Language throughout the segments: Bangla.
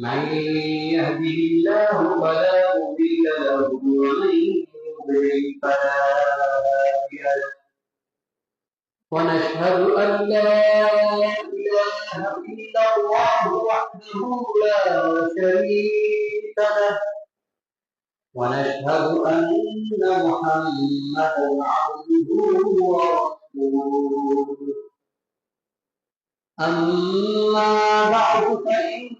من يهده الله فلا مضل له ومن يضلل فلا هادي له ونشهد ان لا اله الا الله وحده لا شريك له ونشهد ان محمدا عبده ورسوله اما بعد فان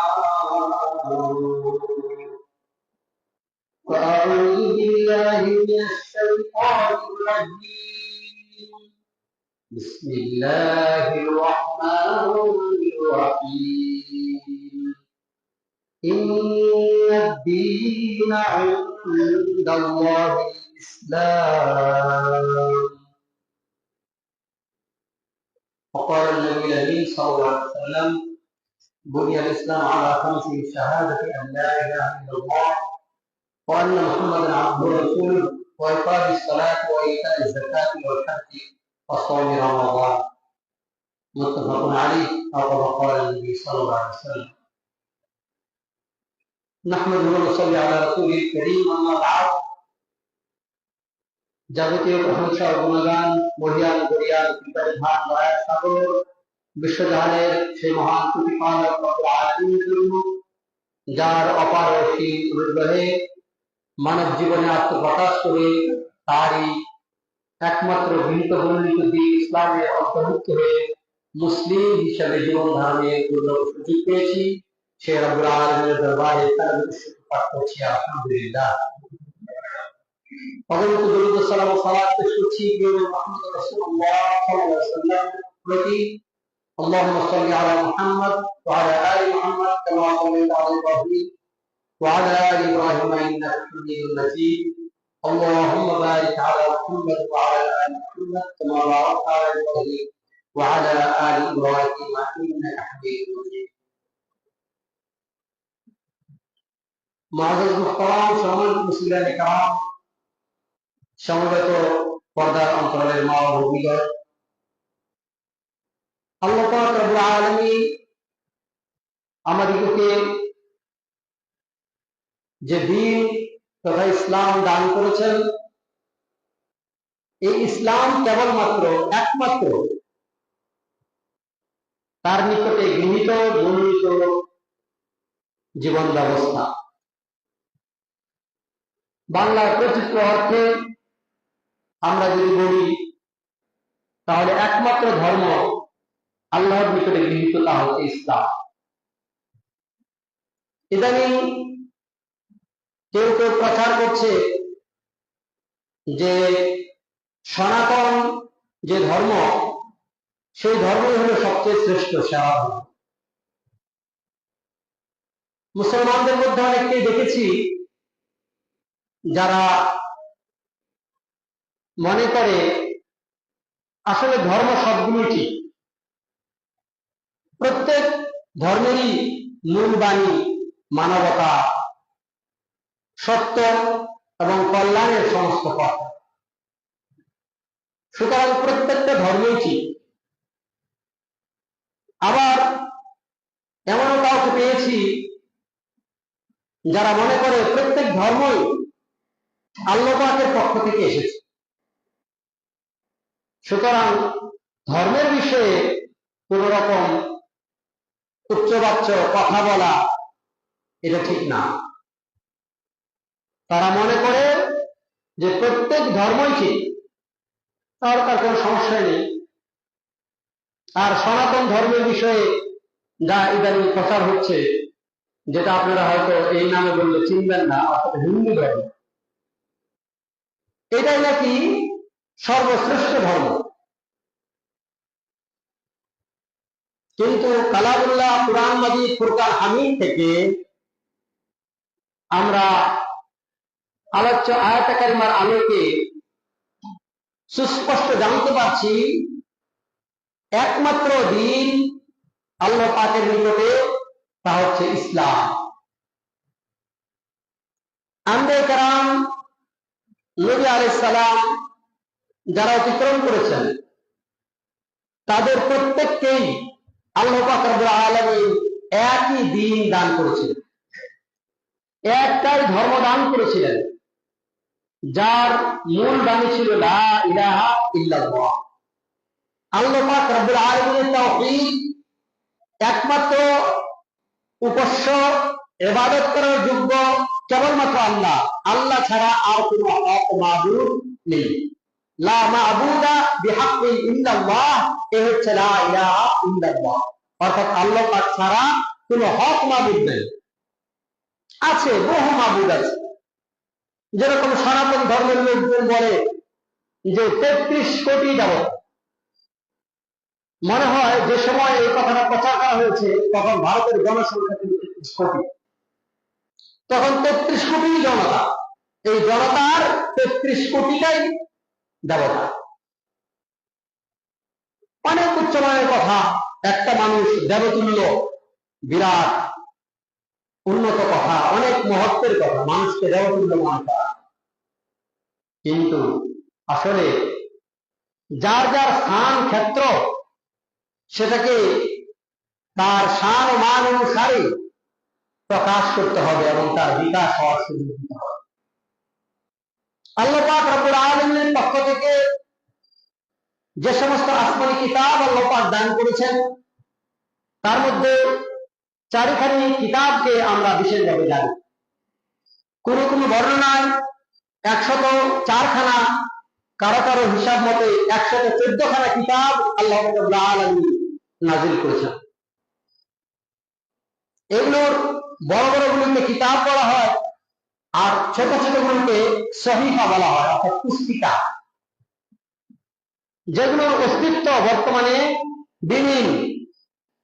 وأعوذ بالله من الشيطان الرجيم. بسم الله الرحمن الرحيم. إن الدين عند الله الإسلام. وقال النبي صلى الله عليه وسلم بني الإسلام على خمس شهادة أن لا إله إلا الله وأن محمدا عبده ورسوله وإقام الصلاة وإيتاء الزكاة والحج وصوم رمضان متفق عليه أو كما قال النبي صلى الله عليه وسلم نحمده ونصلي على رسوله الكريم أما بعد যাবতীয় প্রশংসা ও গুণগান মহিয়ান গরিয়ান পিতার ভান দয়া সাগর বিশ্বজাহানের সেই মহান প্রতিপালক রব্বুল আলামিনের জন্য যার অপার অসীম অনুগ্রহে মানব জীবনে আত্মপ্রকাশ করে তারই একমাত্র ভিন্ন বর্ণিত দিন ইসলামের অন্তর্ভুক্ত হয়ে মুসলিম হিসাবে জীবন ধারণের দুর্লভ সুযোগ পেয়েছি সে রব্বুল আলামিনের দরবারে তার বিশুদ্ধ পাঠ করছি আলহামদুলিল্লাহ অগণিত দরুদ সালাম ও সালাত পেশ করছি প্রিয় মুহাম্মদ রাসূলুল্লাহ সাল্লাল্লাহু আলাইহি ওয়াসাল্লাম প্রতি اللهم صل على محمد وعلى ال محمد كما صليت على ابراهيم وعلى ال ابراهيم انك حميد مجيد اللهم بارك على محمد وعلى ال محمد كما باركت على ابراهيم وعلى ال ابراهيم انك حميد مجيد معزز محترم সম্মানিত মুসলিম کرام সমবেত পর্দার অন্তরালের মা ও ভূমিগণ আল্লাহ পাক রব্বুল আলামিন আমাদিগকে যে দিন তথা ইসলাম দান করেছেন, এই ইসলাম কেবলমাত্র একমাত্র তার নিকটে গৃহীত, বর্ণিত জীবন ব্যবস্থা বাংলার প্রচিত্র অর্থে আমরা যদি বলি, তাহলে একমাত্র ধর্ম আল্লাহর নিকটে গৃহীত, তা হচ্ছে ইসলাম। ইদানিং কেউ কেউ প্রচার করছে যে সনাতন যে ধর্ম, সেই ধর্মই হলো সবচেয়ে শ্রেষ্ঠ সেবা মুসলমানদের মধ্যে অনেককেই দেখেছি যারা মনে করে আসলে ধর্ম সবগুলো ঠিক। প্রত্যেক ধর্মেরই মূল বাণী মানবতা। সত্য এবং কল্যাণের সমস্ত পথ। সুতরাং প্রত্যেকটা ধর্মই ঠিক। আবার এমনও কাউকে পেয়েছি যারা মনে করে প্রত্যেক ধর্মই আল্লাহ পাকের পক্ষ থেকে এসেছে। সুতরাং ধর্মের বিষয়ে কোন রকম উচ্চবাচ্য কথা বলা এটা ঠিক না। তারা মনে করে যে প্রত্যেক ধর্মই ঠিক তাহলে তার কোনো সমস্যা নেই। আর সনাতন ধর্মের বিষয়ে যা ইদানিং প্রচার হচ্ছে, যেটা আপনারা হয়তো এই নামে বললে চিনবেন না, অর্থাৎ হিন্দু ধর্ম, এটাই নাকি সর্বশ্রেষ্ঠ ধর্ম। কিন্তু কালামুল্লাহ কুরআন মাজিদ ফুরকান হামিদ থেকে আমরা আলোচ্য আয়াতাকারিমার আলোকে সুস্পষ্ট জানতে পারছি, একমাত্র দিন আল্লাহ পাকের নিকটে তা হচ্ছে ইসলাম। আন্দে কারাম, নবী আলাইহিস সালাম যারা অতিক্রম করেছেন, তাদের প্রত্যেককেই আল্লাহ পাক আলামিন একই দিন দান করেছিলেন। একটাই ধর্ম দান করেছিলেন। যার মূল বাণী ছিল একমাত্র উপাস্য, ইবাদত করার যোগ্য কেবলমাত্র আল্লাহ। আল্লাহ ছাড়া আর কোনো হক মাবুদ নেই। লা মাবুদা বিহাক্কিন ইল্লাল্লাহ, এ হচ্ছে লা ইলাহা ইল্লাল্লাহ। অর্থাৎ আল্লাহ পাক ছাড়া কোনো হক মাবুদ নেই। আছে, বহু মাবুদ আছে। যেরকম সনাতন ধর্মের লোকজন বলে যে তেত্রিশ কোটি দেবতা মনে হয় যে সময় এই কথাটা প্রচার করা হয়েছে, তখন ভারতের জনসংখ্যা ছিল তেত্রিশ কোটি। তখন তেত্রিশ কোটি জনতা। এই জনতার তেত্রিশ কোটিটাই দেবতা। অনেক উচ্চমানের কথা। একটা মানুষ দেবতুল্য, বিরাট উন্নত কথা, অনেক মহত্বের কথা, মানুষকে মনে করা। কিন্তু আসলে যার যার স্থান, ক্ষেত্র, সেটাকে তার শান ও মান অনুসারে প্রকাশ করতে হবে এবং তার বিকাশ হওয়ার সুযোগ দিতে হবে। আল্লাহ পাক রব্বুল আলামিনের পক্ষ থেকে যে সমস্ত আসমানি কিতাব আল্লাহ দান করেছেন, তার মধ্যে চারিখানি কিতাবকে আমরা বিশেষভাবে জানি। কোন কোন বর্ণনায় একশত চারখানা কারও কারও হিসাব মতে একশত চোদ্দ খানা কিতাব আল্লাহ আলমী নাজিল করেছেন। এগুলোর বড় বড় গুলোকে কিতাব বলা হয় আর ছোট ছোট গুলোকে সহিফা বলা হয়, অর্থাৎ পুস্তিকা। যেগুলোর অস্তিত্ব বর্তমানে বিলীন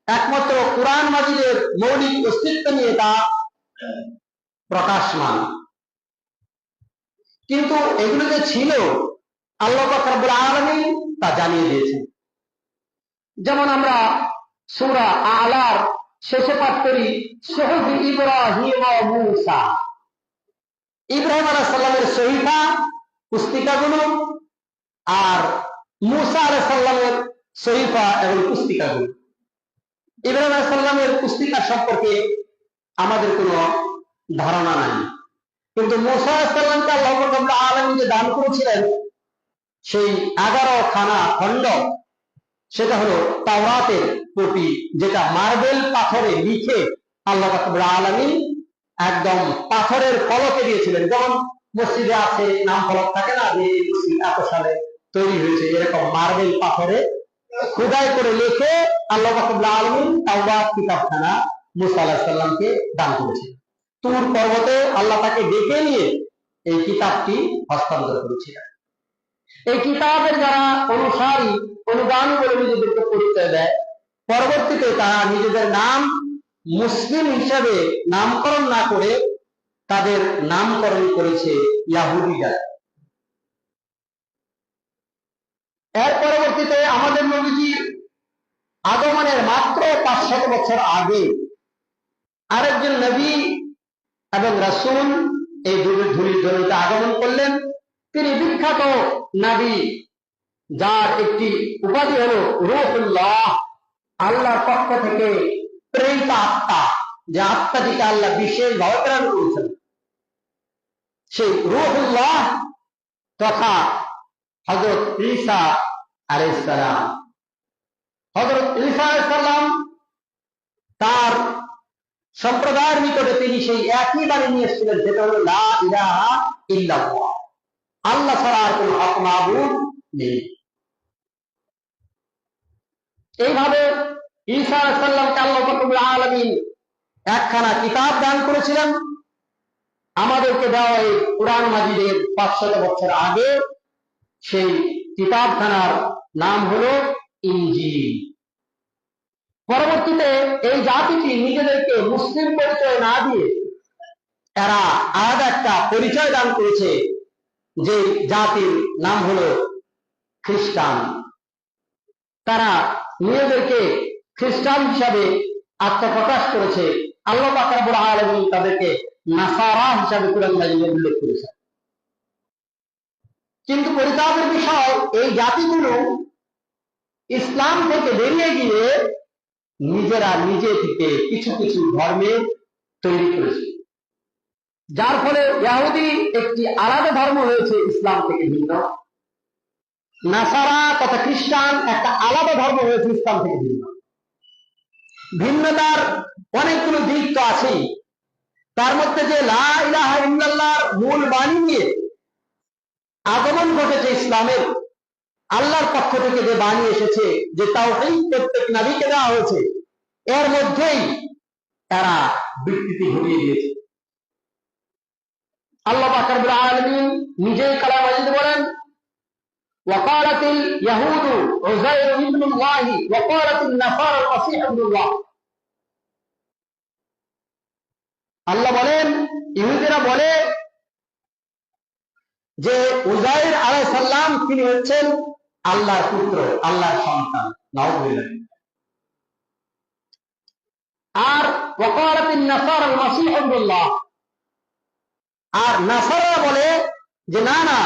একমাত্র কোরআন মাজিদের মৌলিক অস্তিত্ব নিয়ে তা প্রকাশমান। কিন্তু এগুলো যে ছিল, আল্লাহ রব্বুল আলমী তা জানিয়ে দিয়েছেন। যেমন আমরা সুরা আলার শেষে পাঠ করি, সহজ ইব্রাহিম মুসা। ইব্রাহিম আলাহ সাল্লামের সহিফা পুস্তিকা পুস্তিকাগুলো, আর মুসা আলাহ সাল্লামের সহিফা এবং পুস্তিকা পুস্তিকাগুলো। ইব্রাহিম আলাহ সাল্লামের পুস্তিকা সম্পর্কে আমাদের কোনো ধারণা নাই। কিন্তু মুসা আলাহিসাল্লামকে আল্লাহ আলমী যে দান করেছিলেন, সেই এগারো খানা খণ্ড, সেটা হলো তাওরাতের কপি যেটা মার্বেল পাথরে লিখে আল্লাহ আলমী একদম পাথরের ফলকে দিয়েছিলেন। যেমন মসজিদে আছে নাম ফলক থাকে না, যে মসজিদ এত সালে তৈরি হয়েছে, এরকম মার্বেল পাথরে খুদাই করে লিখে আল্লাহ মুসা সাল্লামকে দান করেছিলেন তুর পর্বতে আল্লাহ তাকে ডেকে নিয়ে এই কিতাবটি হস্তান্তর করেছিলেন। এই কিতাবের যারা অনুসারী, অনুগামী বলে নিজেদেরকে পরিচয় দেয়। পরবর্তীতে তারা নিজেদের নাম মুসলিম হিসাবে নামকরণ না করে তাদের নামকরণ করেছে ইয়াহুদিরা। এর পরবর্তীতে আমাদের নবীজির আগমনের মাত্র পাঁচশত বছর আগে আরেকজন নবী এবং রাসুল এই যুগের ধুলির জমিতে আগমন করলেন। তিনি বিখ্যাত নাবি, যার একটি উপাধি হল রুহুল্লাহ, আল্লাহর পক্ষ থেকে প্রেরিত আত্মা, যে আত্মা আত্মাটিকে আল্লাহ বিশেষভাবে প্রেরণ করেছেন। সেই রুহুল্লাহ তথা হজরত ঈসা আলাইসালাম হজরত ঈসা আলাইসাল্লাম তার সম্প্রদায়ের নিকটে তিনি সেই একই বাণী নিয়ে এসেছিলেন, যেটা হলো লা ইলাহা আল্লাহ ছাড়া আর হক মাহবুব নেই। এইভাবে ঈসা আলাইসাল্লামকে আল্লাহ একখানা কিতাব দান করেছিলেন। আমাদেরকে দেওয়া এই কোরআন মাজিদের পাঁচশত বছর আগে সেই কিতাবখানার নাম হলো ইঞ্জিল পরবর্তীতে এই জাতিটি নিজেদেরকে মুসলিম পরিচয় না দিয়ে এরা আলাদা একটা পরিচয় দান করেছে, যে জাতির নাম হলো খ্রিস্টান। তারা নিজেদেরকে খ্রিস্টান হিসাবে আত্মপ্রকাশ করেছে। আল্লাহ পাকাবুর আলমী তাদেরকে নাসারা হিসাবে কোরআন উল্লেখ করেছে কিন্তু পরিতাপের বিষয়, এই জাতিগুলো ইসলাম থেকে বেরিয়ে গিয়ে নিজেরা নিজে থেকে কিছু কিছু ধর্মে তৈরি করেছে। যার ফলে ইয়াহুদি একটি আলাদা ধর্ম হয়েছে, ইসলাম থেকে ভিন্ন। নাসারা তথা খ্রিস্টান একটা আলাদা ধর্ম হয়েছে, ইসলাম থেকে ভিন্ন। ভিন্নতার অনেকগুলো দিক তো আছেই। তার মধ্যে যে লা ইলাহা ইল্লাল্লাহর মূল বাণী নিয়ে আগমন ঘটেছে ইসলামের আল্লাহর পক্ষ থেকে যে বাণী এসেছে যে তাও প্রত্যেক নাবিকে দেওয়া হয়েছে এর মধ্যেই তারা বিকৃতি ঘটিয়ে দিয়েছে আল্লাহ পাকার আলমিন নিজেই কালাম মাজিদ বলেন وقالت اليهود عزير ابن الله وقالت النصارى المسيح ابن الله আল্লাহ বলেন ইহুদিরা বলে যে উজাইর আলাই সাল্লাম তিনি হচ্ছেন আল্লাহর পুত্র, আল্লাহর সন্তান। আর আর নাসারা বলে যে, না না,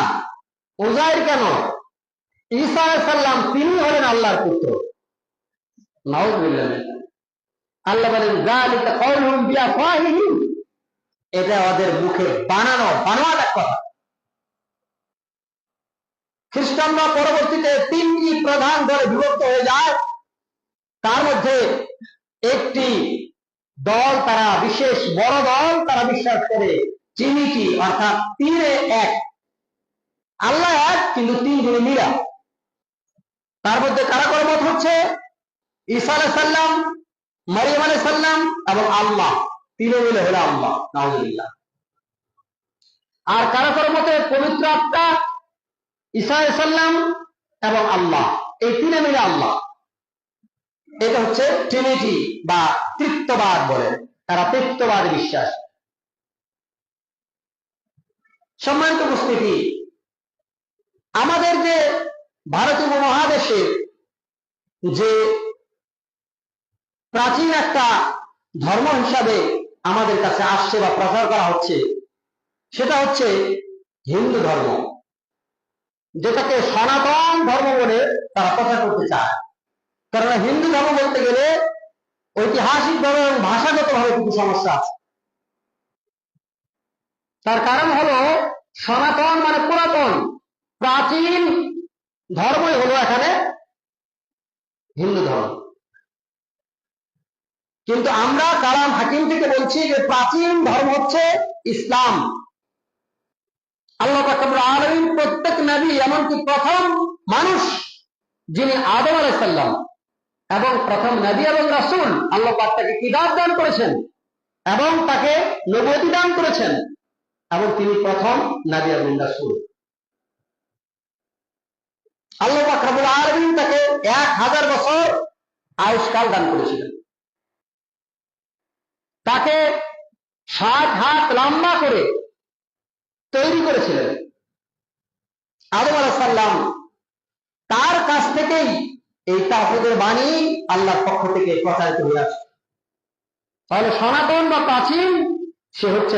উজাইর কেন? ঈসা সাল্লাম তিনি হলেন আল্লাহর পুত্র। আল্লাহ বলেন এটা ওদের মুখে বানানো বানোয়াট এক কথা খ্রিস্টানরা পরবর্তীতে তিনটি প্রধান দলে বিভক্ত হয়ে যায়। তার মধ্যে একটি দল তারা বিশেষ বড় দল, তারা বিশ্বাস করে চিনিটি অর্থাৎ তিনে এক। আল্লাহ এক, কিন্তু তিন গুণে মিলা। তার মধ্যে কারা করে মত হচ্ছে? ঈসা আলাহ সাল্লাম মারিয়াম আলাহ সাল্লাম এবং আল্লাহ। তিনে মিলে হলো আল্লাহ আর কারা করে মতে পবিত্র আত্মা ঈসা সাল্লাম এবং আল্লাহ। এই তিনে মিলে আল্লাহ। এটা হচ্ছে ট্রিনিটি বা তৃত্ববাদ বলে। তারা তৃত্ববাদ বিশ্বাস। সম্মানিত উপস্থিতি, আমাদের যে ভারতীয় উপমহাদেশে যে প্রাচীন একটা ধর্ম হিসাবে আমাদের কাছে আসছে বা প্রচার করা হচ্ছে, সেটা হচ্ছে হিন্দু ধর্ম। যেটাকে সনাতন ধর্ম বলে তারা প্রচার করতে চায়। কারণ হিন্দু ধর্ম বলতে গেলে ঐতিহাসিক ভাবে এবং ভাষাগত ভাবে কিছু সমস্যা আছে। তার কারণ হলো সনাতন মানে পুরাতন। প্রাচীন ধর্মই হলো এখানে হিন্দু ধর্ম। কিন্তু আমরা কালাম হাকিম থেকে বলছি যে প্রাচীন ধর্ম হচ্ছে ইসলাম। আল্লাহ আলমিন প্রত্যেক নবী এমনকি প্রথম মানুষ যিনি আদম আলাইসাল্লাম এবং প্রথম নবী এবং রাসুল আল্লাহ পাক তাকে কিতাব দান করেছেন? এবং তাকে নবতী দান করেছেন। এবং তিনি প্রথম নবী এবং রাসুল। আল্লাহ পাক রবুল আলমিন তাকে এক হাজার বছর আয়ুষ্কাল দান করেছিলেন। তাকে ষাট হাত লম্বা করে তৈরি করেছিলেন। আদম আলাহাল্লাম তার কাছ থেকেই এই তাহদের বাণী আল্লাহর পক্ষ থেকে প্রচারিত হয়ে আসে। তাহলে সনাতন বা প্রাচীন, সে হচ্ছে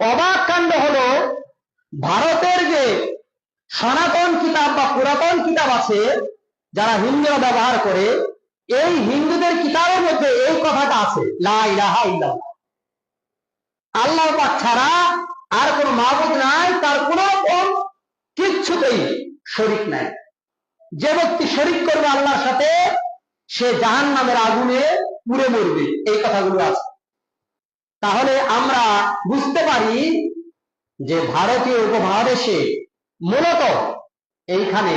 অবাক কাণ্ড হলো, ভারতের যে সনাতন কিতাব বা পুরাতন কিতাব আছে, যারা হিন্দুরা ব্যবহার করে, এই হিন্দুদের কিতাবের মধ্যে এই কথাটা আছে লাহা আল্লাহ পাক ছাড়া আর কোন মাহবুদ নাই, তার কোন কিচ্ছুতেই শরিক নাই। যে ব্যক্তি শরিক করবে আল্লাহর সাথে, সে জাহান নামের আগুনে পুড়ে মরবে, এই কথাগুলো আছে। তাহলে আমরা বুঝতে পারি যে ভারতীয় উপমহাদেশে মূলত এইখানে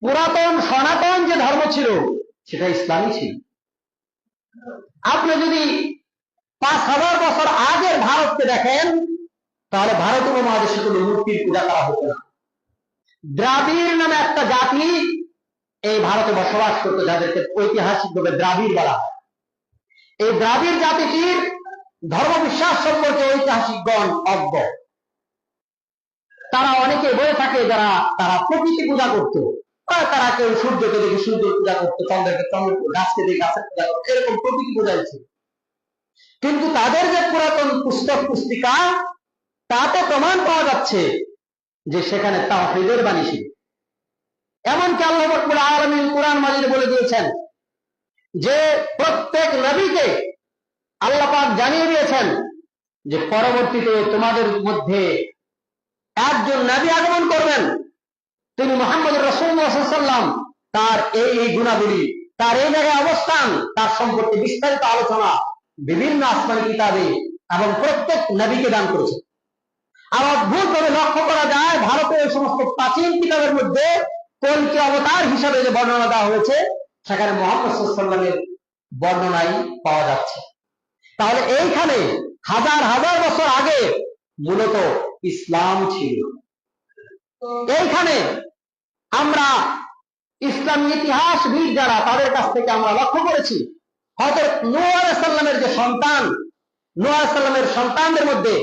পুরাতন সনাতন যে ধর্ম ছিল, সেটা ইসলামই ছিল। আপনি যদি পাঁচ হাজার বছর আগের ভারতকে দেখেন, তাহলে ভারত উপমহাদেশে কোনো মূর্তির পূজা করা হতো না। দ্রাবিড় নামে একটা জাতি এই ভারতে বসবাস করতো, যাদেরকে ঐতিহাসিকভাবে দ্রাবিড় বলা হয়। এই দ্রাবিড় জাতিটির ধর্ম বিশ্বাস সম্পর্কে ঐতিহাসিকগণ অজ্ঞ। তারা অনেকে বলে থাকে যারা, তারা প্রকৃতি পূজা করতো। তারা কেউ সূর্যকে দেখে সূর্য পূজা করতো, চন্দ্রকে চন্দ্র গাছকে দেখে গাছের পূজা করতো, এরকম প্রকৃতি পূজাই ছিল। কিন্তু তাদের যে পুরাতন পুস্তক পুস্তিকা, তাতে প্রমাণ পাওয়া যাচ্ছে যে সেখানে তাওহীদের বাণী ছিল। এমনকি আল্লাহ আলামিন কোরআন মাজিদে বলে দিয়েছেন যে প্রত্যেক নবীকে আল্লাহ পাক জানিয়ে দিয়েছেন যে পরবর্তীতে তোমাদের মধ্যে একজন নবী আগমন করবেন। তিনি মোহাম্মদ রসুল্লাহাম তার এই এই গুণাবলী, তার এই জায়গায় অবস্থান, তার সম্পর্কে বিস্তারিত আলোচনা বিভিন্ন আসমানি কিতাবে এবং প্রত্যেক নবীকে দান করেছে। আর অদ্ভুত ভাবে লক্ষ্য করা যায় ভারতের সমস্ত প্রাচীন কিতাবের মধ্যে কলকি অবতার হিসাবে যে বর্ণনা দেওয়া হয়েছে, সেখানে মোহাম্মদ বর্ণনাই পাওয়া যাচ্ছে। তাহলে এইখানে হাজার হাজার বছর আগে মূলত ইসলাম ছিল। এইখানে আমরা ইসলামী ইতিহাসবিদ যারা, তাদের কাছ থেকে আমরা লক্ষ্য করেছি হয়তো নোয়ার যে সন্তান নোয়ার সাল্লামের সন্তানদের মধ্যে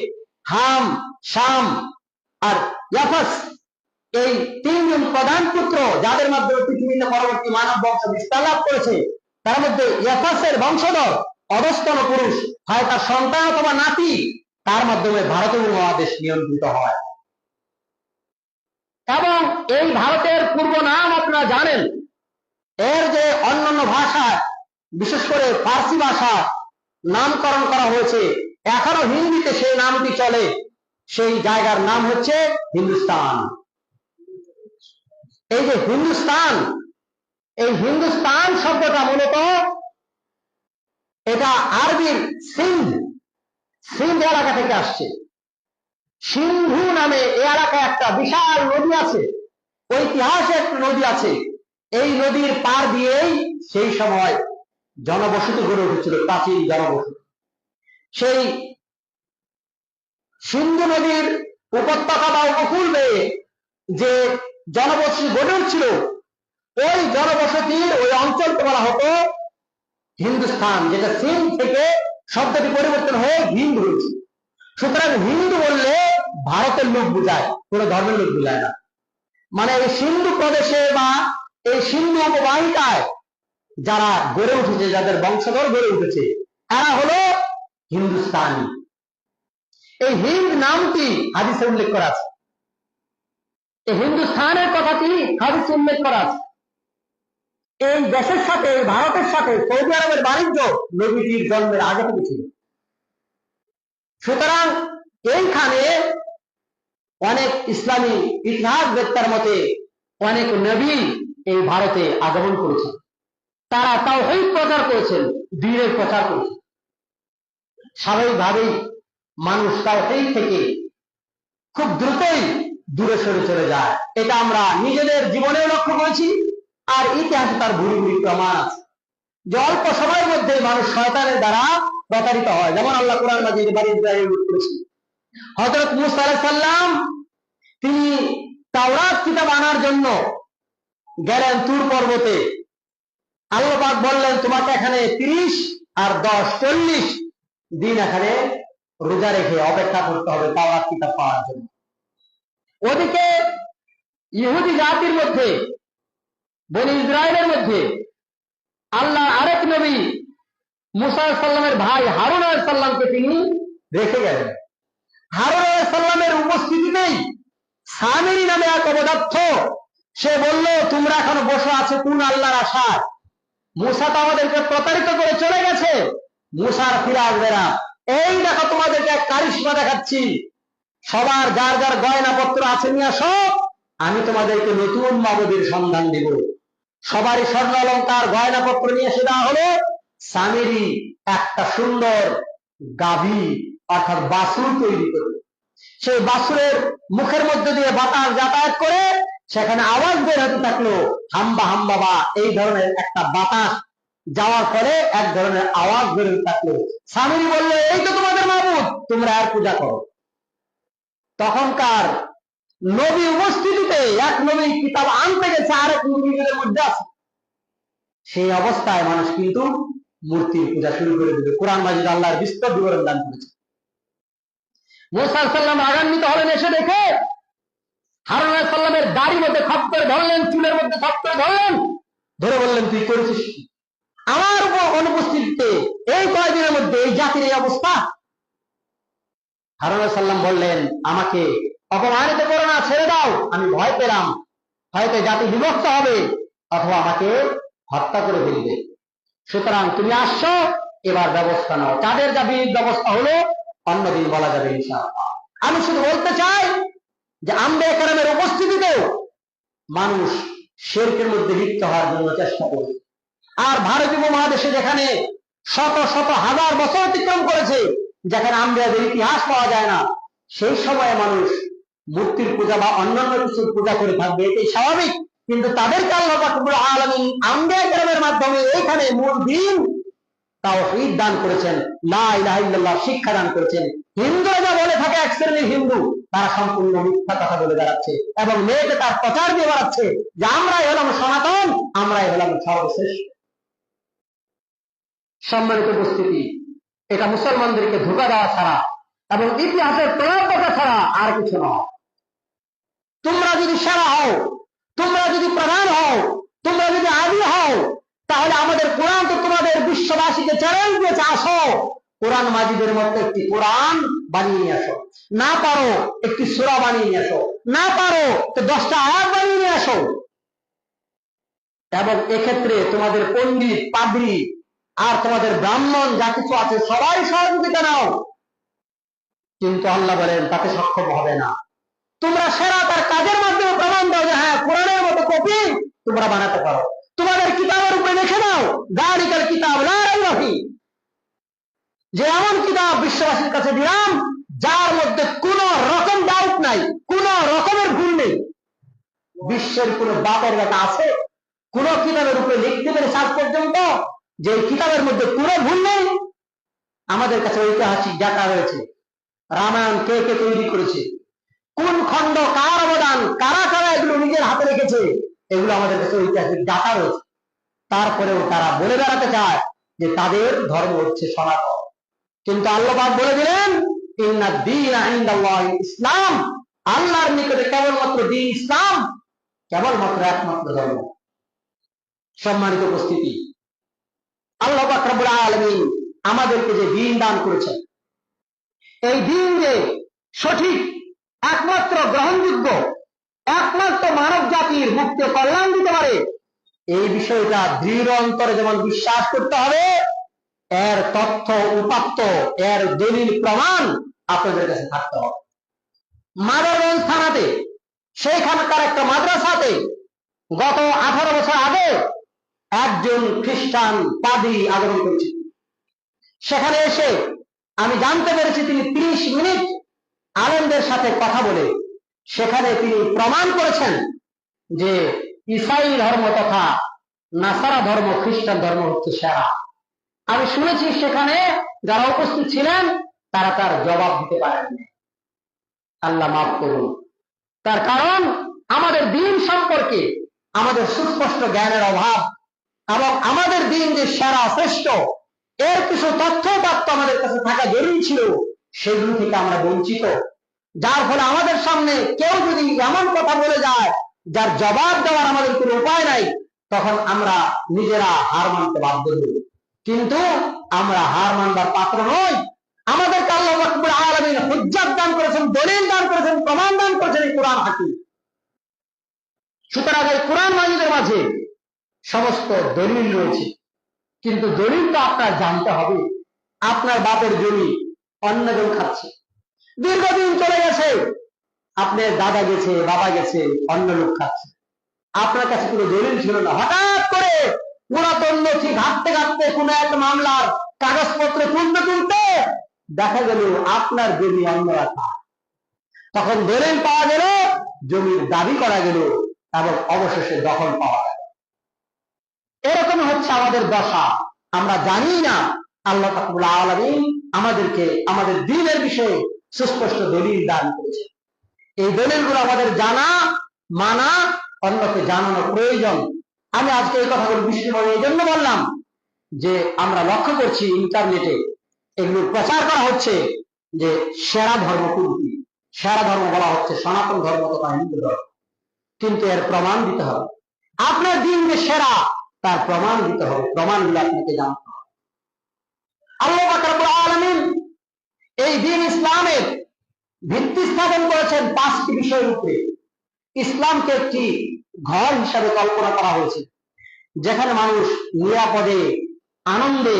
হাম, শাম আর ইয়াফাস এই তিনজন প্রধান পুত্র যাদের মাধ্যমে পৃথিবীতে পরবর্তী মানব বংশ বিস্তার লাভ করেছে, তার মধ্যে ইয়াফাসের বংশধর অধস্তন পুরুষ হয় তার সন্তান অথবা নাতি, তার মাধ্যমে ভারতীয় মহাদেশ নিয়ন্ত্রিত হয়। এবং এই ভারতের পূর্ব নাম আপনারা জানেন। এর যে অন্যান্য ভাষা বিশেষ করে ফার্সি ভাষা নামকরণ করা হয়েছে। এখনও হিন্দিতে সেই নামটি চলে। সেই জায়গার নাম হচ্ছে হিন্দুস্তান। এই যে হিন্দুস্তান, এই হিন্দুস্তান শব্দটা মূলত এটা আরবির সিন্ধ সিন্ধ এলাকা থেকে আসছে। সিন্ধু নামে এই এলাকায় একটা বিশাল নদী আছে। ঐতিহাসিক নদী আছে। এই নদীর পার দিয়েই সেই সময় জনবসতি গড়ে উঠেছিল, প্রাচীন জনবসতি। সেই সিন্ধু নদীর উপত্যকা বা উপকূল বেয়ে যে জনবসতি গড়ে উঠছিল, ওই জনবসতির ওই অঞ্চলকে বলা হতো হিন্দুস্তান যেটা সিন থেকে শব্দটি পরিবর্তন হয়ে হিন্দু হয়েছে। সুতরাং হিন্দু বললে ভারতের লোক বুঝায়, কোন ধর্মের লোক বুঝায় না। মানে এই সিন্ধু প্রদেশে বা এই সিন্ধু উপবাহিকায় যারা গড়ে উঠেছে, যাদের বংশধর গড়ে উঠেছে এরা হলো হিন্দুস্তানি। এই হিন্দ নামটি হাদিসে উল্লেখ করা আছে। এই হিন্দুস্তানের কথাটি হাদিসে উল্লেখ করা আছে। এই দেশের সাথে, ভারতের সাথে সৌদি আরবের বাণিজ্য নবীজির জন্মের আগে থেকে ছিল সুতরাং এইখানে অনেক ইসলামী ইতিহাস বেত্তার মতে অনেক নবী এই ভারতে আগমন করেছেন। তারা তাও প্রচার করেছেন দিনের প্রচার করেছেন। স্বাভাবিকভাবেই মানুষ তাও থেকে খুব দ্রুতই দূরে সরে চলে যায়। এটা আমরা নিজেদের জীবনেও লক্ষ্য করেছি, আর ইতিহাসে তার ভুরি ভুরি প্রমাণ আছে। যে অল্প সময়ের মধ্যে মানুষ শয়তানের দ্বারা প্রতারিত হয়, যেমন আল্লাহ কোরআন মাজিদ বাড়ি ইসরায়েল করেছি হজরত মুসা সাল্লাম তিনি তাওরাত কিতাব আনার জন্য গেলেন তুর পর্বতে। আল্লাহ পাক বললেন, তোমাকে এখানে তিরিশ আর দশ চল্লিশ দিন এখানে রোজা রেখে অপেক্ষা করতে হবে তাওরাত কিতাব পাওয়ার জন্য। ওদিকে ইহুদি জাতির মধ্যে, বনি ইসরায়েলের মধ্যে আল্লাহ আরেক নবী মুসা সাল্লামের ভাই হারুন সাল্লামকে তিনি রেখে গেলেন। হারুন সাল্লামের উপস্থিতিতেই সামিরি নামে এক অবদার্থ সে বলল, তোমরা এখন বসে আছো কোন আল্লাহর আশায়? মুসা তো আমাদেরকে প্রতারিত করে চলে গেছে। মুসার ফিরে আসবে না। এই দেখো তোমাদেরকে এক কারিশ্মা দেখাচ্ছি। সবার যার যার গয়নাপত্র আছে নিয়ে আসো। আমি তোমাদেরকে নতুন মাবদের সন্ধান দিব। সবারই স্বর্ণ অলঙ্কার গয়নাপত্র নিয়ে এসে দেওয়া হলো। স্বামীরই একটা সুন্দর গাভী, অর্থাৎ বাসুর তৈরি করবে সেই বাসুরের মুখের মধ্যে দিয়ে বাতাস যাতায়াত করে সেখানে আওয়াজ বের হতে থাকল, হাম্বা হাম্বা বা এই ধরনের একটা বাতাস। যাওয়ার পরে এক ধরনের আওয়াজ বের হতে থাকল। স্বামী বলল এই তো তোমাদের মাবুদ, তোমরা আর পূজা করো। তখনকার নবী উপস্থিতিতে এক নবী কিতাব আনতে গেছে, আর এক নবী নিজেদের মধ্যে আছে। সেই অবস্থায় মানুষ কিন্তু মূর্তির পূজা শুরু করে দিবে কোরআন মাজিদ আল্লাহর বিস্তর বিবরণ দান করেছে। মোসা সাল্লাম রাগান্বিত হলেন, এসে দেখে হারুন আলাইহিস সাল্লামের দাড়ির মধ্যে খপ করে ধরলেন, চুলের মধ্যে খপ করে ধরলেন। ধরে বললেন, তুই করেছিস আমার উপর অনুপস্থিতিতে এই কয়েকদিনের মধ্যে এই জাতির এই অবস্থা? হারুন সাল্লাম বললেন, আমাকে অপমানিত করো না, ছেড়ে দাও, আমি ভয় পেলাম। হয়তো জাতি বিভক্ত হবে, অথবা আমাকে হত্যা করে ফেলবে। সুতরাং তুমি আসছো, এবার ব্যবস্থা নাও। তাদের যা বিহিত ব্যবস্থা হলো অন্যদিন বলা যাবে ইনশাআল্লাহ। আমি শুধু বলতে চাই যে আম্বে কারামের উপস্থিতিতেও মানুষ শেরকের মধ্যে লিপ্ত হওয়ার জন্য চেষ্টা করে আর ভারতীয় উপমহাদেশে যেখানে শত শত হাজার বছর অতিক্রম করেছে, যেখানে আম্বিয়াদের ইতিহাস পাওয়া যায় না, সেই সময়ে মানুষ মূর্তির পূজা বা অন্যান্য কিছুর পূজা করে থাকবে, এটাই স্বাভাবিক। কিন্তু তাদেরকে আল্লাহ আলমিন আম্বিয়া গ্রামের মাধ্যমে এইখানে মূল দিন তাও ঈদ দান করেছেন, লা ইলাহা ইল্লাল্লাহ শিক্ষা দান করেছেন। হিন্দুরা যা বলে থাকে এক শ্রেণির হিন্দু, তারা সম্পূর্ণ মিথ্যা কথা বলে বেড়াচ্ছে এবং মেয়েকে তার প্রচার দিয়ে বেড়াচ্ছে যে আমরাই হলাম সনাতন, আমরাই হলাম সর্বশ্রেষ্ঠ সম্মানিত উপস্থিতি, এটা মুসলমানদেরকে ধোকা দেওয়া ছাড়া এবং ইতিহাসের প্রয়োগ করা ছাড়া আর কিছু নয়। তোমরা যদি সেরা হও, তোমরা যদি প্রধান হও, তোমরা যদি আদি হও তাহলে আমাদের কোরআন তো তোমাদের বিশ্ববাসীকে চ্যালেঞ্জ দিয়েছে, আসো। কোরআন মাজিদের মধ্যে একটি কোরআন বানিয়ে নিয়ে আসো। না পারো একটি সুরা বানিয়ে নিয়ে আসো। না পারো তো দশটা আয়াত বানিয়ে নিয়ে আসো। এবং এক্ষেত্রে তোমাদের পণ্ডিত, পাদ্রী আর তোমাদের ব্রাহ্মণ যা কিছু আছে, সবাই সহযোগিতা নাও। কিন্তু আল্লাহ বলেন, তাতে সক্ষম হবে না। তোমরা সেরা তার কাজের মাধ্যমে প্রমাণ দাও যে হ্যাঁ কোরআনের মতো কপি তোমরা বানাতে পারো। তোমাদের কিতাবের উপরে লিখে দাও দাঁড়িকাল কিতাব রাহি যে এমন কিতাব বিশ্ববাসীর কাছে দিলাম, যার মধ্যে কোন রকম ডাউট নাই, কোন রকমের ভুল নেই। বিশ্বের কোন বাপের বেটা আছে, কোন কিতাবের উপরে লিখতে পেরে সাজ পর্যন্ত যে কিতাবের মধ্যে কোনো ভুল নেই, আমাদের কাছে ঐতিহাসিক ডাটা রয়েছে। রামায়ণ কে কে তৈরি করেছে? কোন খণ্ড কার অবদান, কারা কারা এগুলো নিজের হাতে রেখেছে? এগুলো আমাদের কাছে ঐতিহাসিক ডাটা রয়েছে। তারপরেও তারা বলে বেড়াতে চায় যে তাদের ধর্ম হচ্ছে সনাতন। কিন্তু আল্লাহ বলে দিলেন ইসলাম। আল্লাহর নিকটে কেবলমাত্র দিন ইসলাম, কেবলমাত্র একমাত্র ধর্ম। সম্মানিত উপস্থিতি আল্লাহ বাকরাবুল আলমিন আমাদেরকে যে দিন দান করেছেন, এই দিন যে সঠিক, একমাত্র গ্রহণযোগ্য একমাত্র মানব জাতির মুক্তি কল্যাণ দিতে পারে। এই বিষয়টা দৃঢ় অন্তরে যেমন বিশ্বাস করতে হবে, এর তথ্য উপাত্ত, এর দলিল প্রমাণ আপনাদের কাছে থাকতে হবে। মাদারগঞ্জ থানাতে, সেইখানকার একটা মাদ্রাসাতে গত আঠারো বছর আগে একজন খ্রিস্টান পাদি আগমন করেছে সেখানে এসে আমি জানতে পেরেছি তিনি ত্রিশ মিনিট আনন্দের সাথে কথা বলে সেখানে তিনি প্রমাণ করেছেন যে ইসাই ধর্ম তথা নাসারা ধর্ম, খ্রিস্টান ধর্ম হচ্ছে সেরা। আমি শুনেছি সেখানে যারা উপস্থিত ছিলেন, তারা তার জবাব দিতে পারেননি। আল্লাহ মাফ করুন। তার কারণ, আমাদের দিন সম্পর্কে আমাদের সুস্পষ্ট জ্ঞানের অভাব এবং আমাদের দিন যে সেরা, শ্রেষ্ঠ, এর কিছু তথ্য আমাদের কাছে থাকা জরুরি ছিল, সেগুলো থেকে আমরা বঞ্চিত। যার ফলে আমাদের সামনে কেউ যদি এমন কথা বলে যায়, যার জবাব দেওয়ার আমাদের কোনো উপায় নাই, তখন আমরা নিজেরা হার মানতে বাধ্য হই। কিন্তু আমরা হার মানবার পাত্র নই। আমাদেরকে আল্লাহ হুজ্জাত দান করেছেন, দলিল দান করেছেন, প্রমাণ দান করেছেন এই কোরআন হাকিম। সুতরাং এই কোরআন মাজিদের মাঝে সমস্ত দলিল রয়েছে। কিন্তু দলিল তো আপনার জানতে হবে। আপনার বাপের জমি অন্যজন খাচ্ছে। দীর্ঘদিন চলে গেছে। আপনার দাদা গেছে, বাবা গেছে, অন্য লোক খাচ্ছে। আপনার কাছে কোনো দলিল ছিল না। হঠাৎ করে পুরাতন নথি ঘাটতে ঘাটতে কোন এক মামলার কাগজপত্র তুলতে তুলতে দেখা গেল আপনার জমি অন্য রাখা। তখন দলিল পাওয়া গেল, জমির দাবি করা গেল এবং অবশেষে দখল পাওয়া গেল। এরকম হচ্ছে আমাদের দশা। আমরা জানি না, আল্লাহ তাকুল আলমিন আমাদেরকে, আমাদের দিনের বিষয়ে সুস্পষ্ট দলিল দান করেছে। এই দলিলগুলো আমাদের জানা, মানা, অন্যকে জানানো প্রয়োজন। আমি আজকে এই কথাগুলো বিশেষভাবে এই জন্য বললাম যে আমরা লক্ষ্য করছি ইন্টারনেটে এগুলো প্রচার করা হচ্ছে যে সেরা ধর্ম কোনটি? সেরা ধর্ম বলা হচ্ছে সনাতন ধর্ম তথা হিন্দু ধর্ম। কিন্তু এর প্রমাণ দিতে হবে। আপনার দিন যে সেরা, তার প্রমাণ দিতে হবে। প্রমাণ প্রমাণগুলো আপনাকে জানতে হবে। আল্লাহ আলমিন এই দিন ইসলামের ভিত্তি স্থাপন করেছেন পাঁচটি বিষয়ের উপরে। ইসলামকে একটি ঘর হিসাবে কল্পনা করা হয়েছে, যেখানে মানুষ নিরাপদে, আনন্দে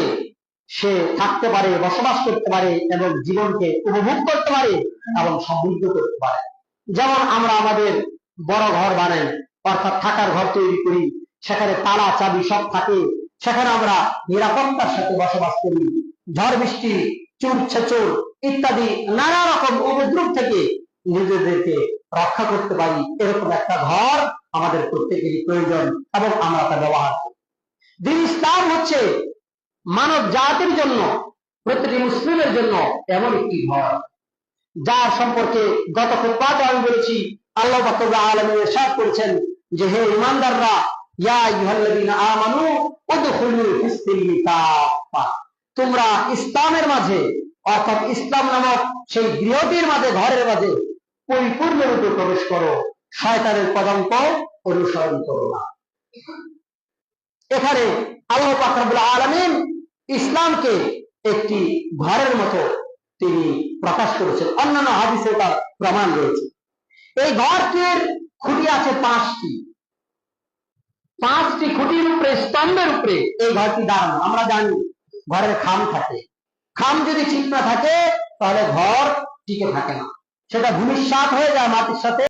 সে থাকতে পারে, বসবাস করতে পারে এবং জীবনকে উপভোগ করতে পারে এবং সমৃদ্ধ করতে পারে। যেমন আমরা আমাদের বড় ঘর বানাই, অর্থাৎ থাকার ঘর তৈরি করি, সেখানে তালা, চাবি সব থাকে, সেখানে আমরা নিরাপত্তার সাথে বসবাস করি, ঝড় বৃষ্টি চুর ছেচুর ইত্যাদি নানা রকম উপদ্রব থেকে নিজেদেরকে রক্ষা করতে পারি। এরকম একটা ঘর আমাদের প্রত্যেকেরই প্রয়োজন এবং আমরা তা ব্যবহার করি। দিন ইসলাম হচ্ছে মানব জাতির জন্য, প্রতিটি মুসলিমের জন্য এমন একটি ঘর। যার সম্পর্কে গত খুতবাতে আমি বলেছি, আল্লাহ বাকরুল্লাহ আলমী এরশাদ করেছেন যে, হে ইমানদাররা আমানু তোমরা ইসলামের মাঝে অর্থাৎ ইসলাম নামক সেই গৃহটির মাঝে, ঘরের মাঝে পরিপূর্ণরূপে প্রবেশ করো। শয়তানের কদম্প অনুসরণ করো না। এখানে আল্লাহ পাকরাবুল আলমিন ইসলামকে একটি ঘরের মতো তিনি প্রকাশ করেছেন। অন্যান্য হাদিসে তার প্রমাণ রয়েছে। এই ঘরটির খুঁটি আছে পাঁচটি। পাঁচটি খুঁটির উপরে, স্তম্ভের উপরে এই ঘরটি দাঁড়ানো। আমরা জানি, ঘরের খাম থাকে। খাম যদি ঠিক না থাকে, তাহলে ঘর টিকে থাকে না। সেটা ভূমির সাপ হয়ে যায় মাটির সাথে।